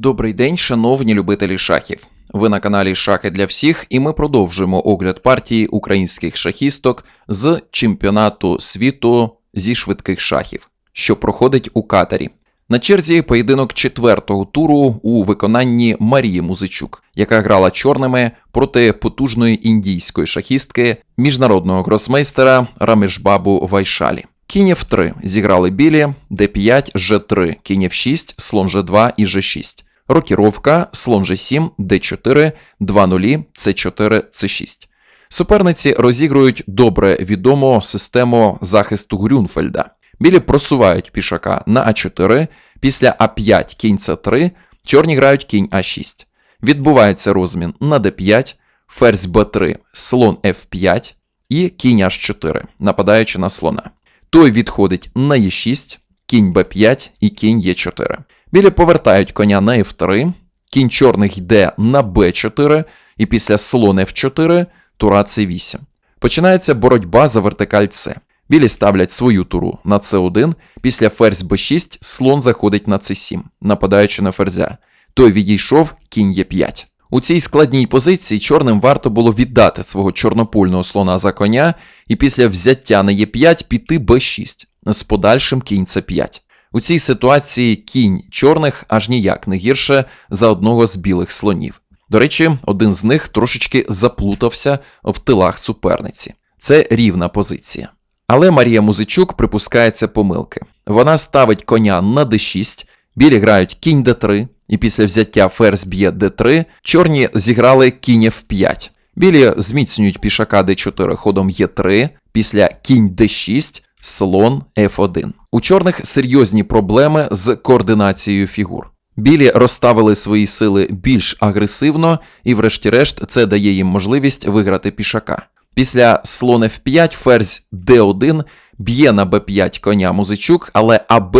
Добрий день, шановні любителі шахів. Ви на каналі Шахи для всіх, і ми продовжуємо огляд партії українських шахісток з чемпіонату світу зі швидких шахів, що проходить у Катарі. На черзі поєдинок четвертого туру у виконанні Марії Музичук, яка грала чорними проти потужної індійської шахістки міжнародного гросмейстера Рамешбабу Вайшалі. Кінь F3 зіграли білі, d5, G3, кінь F6, слон G2 і G6. Рокіровка, слон G7, D4, 2 нулі, C4, C6. Суперниці розігрують добре відому систему захисту Грюнфельда. Білі просувають пішака на А4, після А5 кінь С3, чорні грають кінь А6. Відбувається розмін на d5, ферзь Б3, слон F5 і кінь H4, нападаючи на слона. Той відходить на Е6, кінь Б5 і кінь Е4. Білі повертають коня на F3, кінь чорних йде на Б4, і після слон F4 тура С8. Починається боротьба за вертикаль С. Білі ставлять свою туру на С1, після ферзь Б6 слон заходить на С7, нападаючи на ферзя. Той відійшов, кінь Е5. У цій складній позиції чорним варто було віддати свого чорнопольного слона за коня і після взяття на Е5 піти Б6 з подальшим кінь С5. У цій ситуації кінь чорних аж ніяк не гірше за одного з білих слонів. До речі, один з них трошечки заплутався в тилах суперниці. Це рівна позиція. Але Марія Музичук припускається помилки. Вона ставить коня на d6, білі грають кінь d3, і після взяття ферзь б'є d3, чорні зіграли кінь f5. Білі зміцнюють пішака d4 ходом e3, після кінь d6, слон f1. У чорних серйозні проблеми з координацією фігур. Білі розставили свої сили більш агресивно, і, врешті-решт, це дає їм можливість виграти пішака. Після слон f5 ферзь d1 б'є на b5 коня музичук, але АБ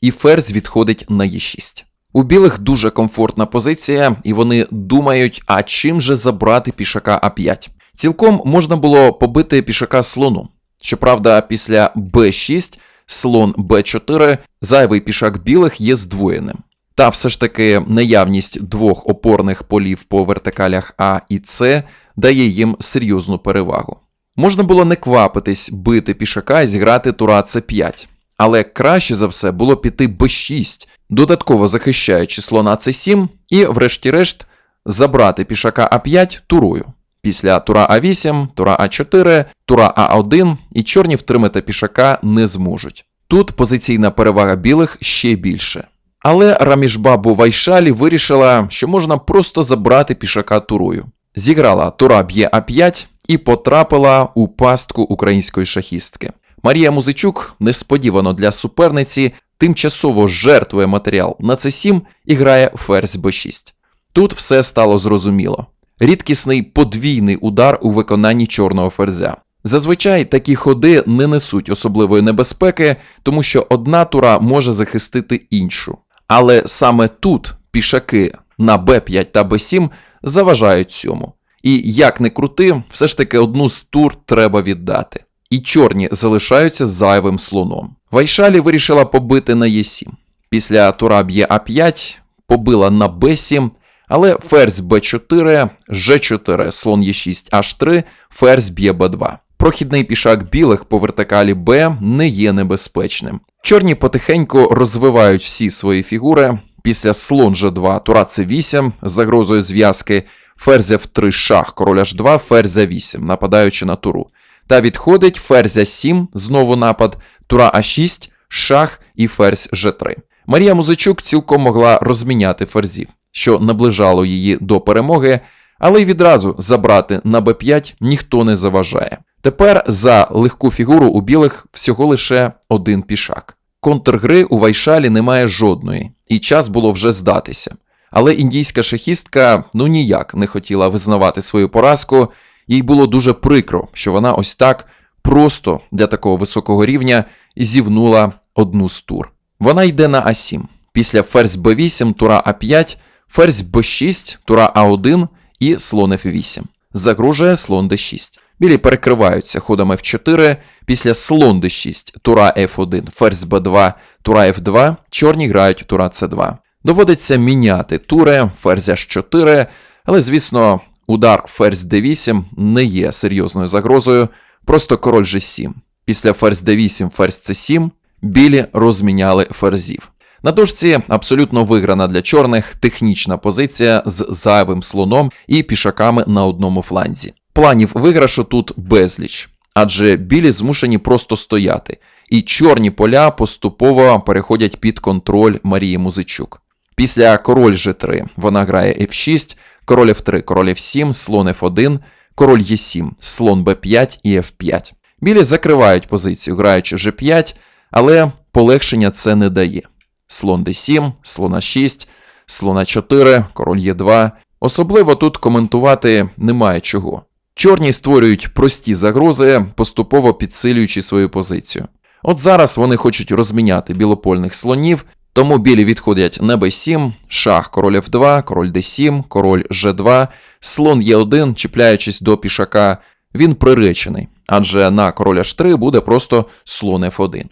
і ферзь відходить на e6. У білих дуже комфортна позиція, і вони думають, а чим же забрати пішака А5. Цілком можна було побити пішака слону. Щоправда, після b6 слон b4 зайвий пішак білих є здвоєним. Та все ж таки наявність двох опорних полів по вертикалях А і С дає їм серйозну перевагу. Можна було не квапитись бити пішака і зіграти тура С5, але краще за все було піти Б6, додатково захищаючи слона С7 і, врешті-решт, забрати пішака А5 турою. Після тура А8, тура А4, тура А1 і чорні втримати пішака не зможуть. Тут позиційна перевага білих ще більше. Але Рамішбабу Вайшалі вирішила, що можна просто забрати пішака турою. Зіграла тура б'є А5 і потрапила у пастку української шахістки. Марія Музичук несподівано для суперниці тимчасово жертвує матеріал на С7 і грає ферзь Б6. Тут все стало зрозуміло. Рідкісний подвійний удар у виконанні чорного ферзя. Зазвичай такі ходи не несуть особливої небезпеки, тому що одна тура може захистити іншу. Але саме тут пішаки на Б5 та Б7 заважають цьому. І як не крути, все ж таки одну з тур треба віддати. І чорні залишаються зайвим слоном. Вайшалі вирішила побити на Е7. Після тура б'є А5, побила на Б7, але ферзь Б4, Ж4, слон Е6, H3, ферзь б'є Б2. Прохідний пішак білих по вертикалі Б не є небезпечним. Чорні потихеньку розвивають всі свої фігури. Після слон G2, тура С8 з загрозою зв'язки, ферзь F3 шах, король H2, ферзь А8, нападаючи на туру. Та відходить ферзь А7, знову напад, тура А6, шах і ферзь G3. Марія Музичук цілком могла розміняти ферзів, що наближало її до перемоги, але й відразу забрати на Б5 ніхто не заважає. Тепер за легку фігуру у білих всього лише один пішак. Контргри у Вайшалі немає жодної, і час було вже здатися. Але індійська шахістка ну ніяк не хотіла визнавати свою поразку, їй було дуже прикро, що вона ось так просто для такого високого рівня зівнула одну з тур. Вона йде на А7. Після ферзь Б8, тура А5, ферзь Б6, тура А1 і слон F8. Загрожує слон d6. Білі перекриваються ходом F4, після слон d6, тура F1, ферзь B2, тура F2, чорні грають тура C2. Доводиться міняти туре, ферзя ж 4, але, звісно, удар ферзь d8 не є серйозною загрозою, просто король g7. Після ферзь d8, ферзь c7 білі розміняли ферзів. На дошці абсолютно виграна для чорних технічна позиція з зайвим слоном і пішаками на одному фланзі. Планів виграшу тут безліч, адже білі змушені просто стояти, і чорні поля поступово переходять під контроль Марії Музичук. Після король G3 вона грає F6, король F3, король F7, слон F1, король Е7, слон B5 і F5. Білі закривають позицію, граючи G5, але полегшення це не дає. Слон D7, слона 6, слона 4, король Е2. Особливо тут коментувати немає чого. Чорні створюють прості загрози, поступово підсилюючи свою позицію. От зараз вони хочуть розміняти білопольних слонів, тому білі відходять на b7, шах король f2, король d7, король g2, слон e1, чіпляючись до пішака, він приречений, адже на король h3 буде просто слон f1.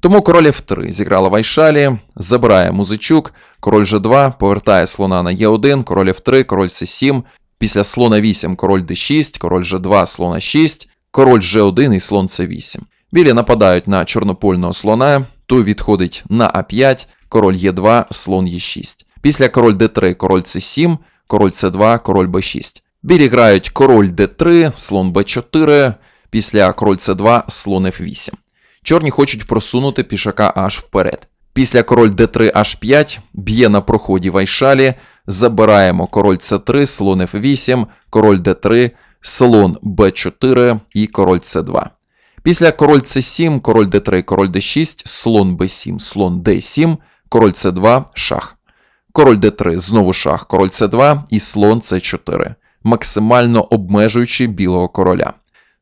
Тому король f3 зіграла Вайшалі, забирає музичук, король g2, повертає слона на e1, король f3, король c7, після слона 8 король d6, король g2, слона 6, король g1 і слон c8. Білі нападають на чорнопольного слона, той відходить на а5, король Е2, слон Е6. Після король d3, король c7, король c2, король b6. Білі грають король d3, слон b4, після король c2, слон f8. Чорні хочуть просунути пішака аж вперед. Після король d3, h5, б'є на проході вайшалі, забираємо король c3, слон f8, король d3, слон b4 і король c2. Після король c7, король d3, король d6, слон b7, слон d7, король c2, шах. Король d3, знову шах, король c2 і слон c4, максимально обмежуючи білого короля.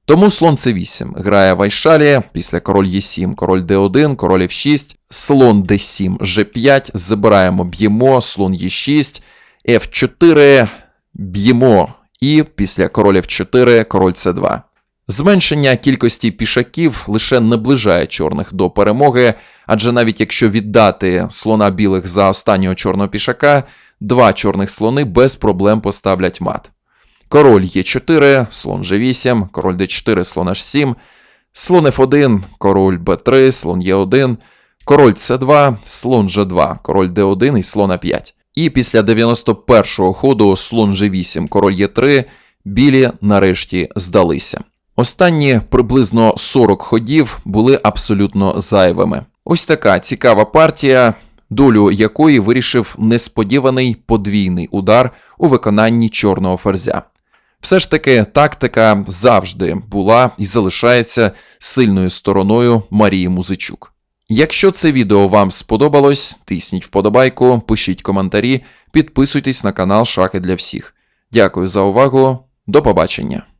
Тому слон c8 грає вайшалі, після король e7, король d1, король f6, слон d7, g5, забираємо, б'ємо, слон e6, f4, б'ємо і після король f4, король c2. Зменшення кількості пішаків лише наближає чорних до перемоги, адже навіть якщо віддати слона білих за останнього чорного пішака, два чорних слони без проблем поставлять мат. Король Е4, слон G8, король D4, слон H7, слон F1, король B3, слон Е1, король С2, слон G2, король D1 і слон А5. І після 91-го ходу слон G8, король Е3, білі нарешті здалися. Останні приблизно 40 ходів були абсолютно зайвими. Ось така цікава партія, долю якої вирішив несподіваний подвійний удар у виконанні чорного ферзя. Все ж таки, тактика завжди була і залишається сильною стороною Марії Музичук. Якщо це відео вам сподобалось, тисніть вподобайку, пишіть коментарі, підписуйтесь на канал Шахи для всіх. Дякую за увагу, до побачення!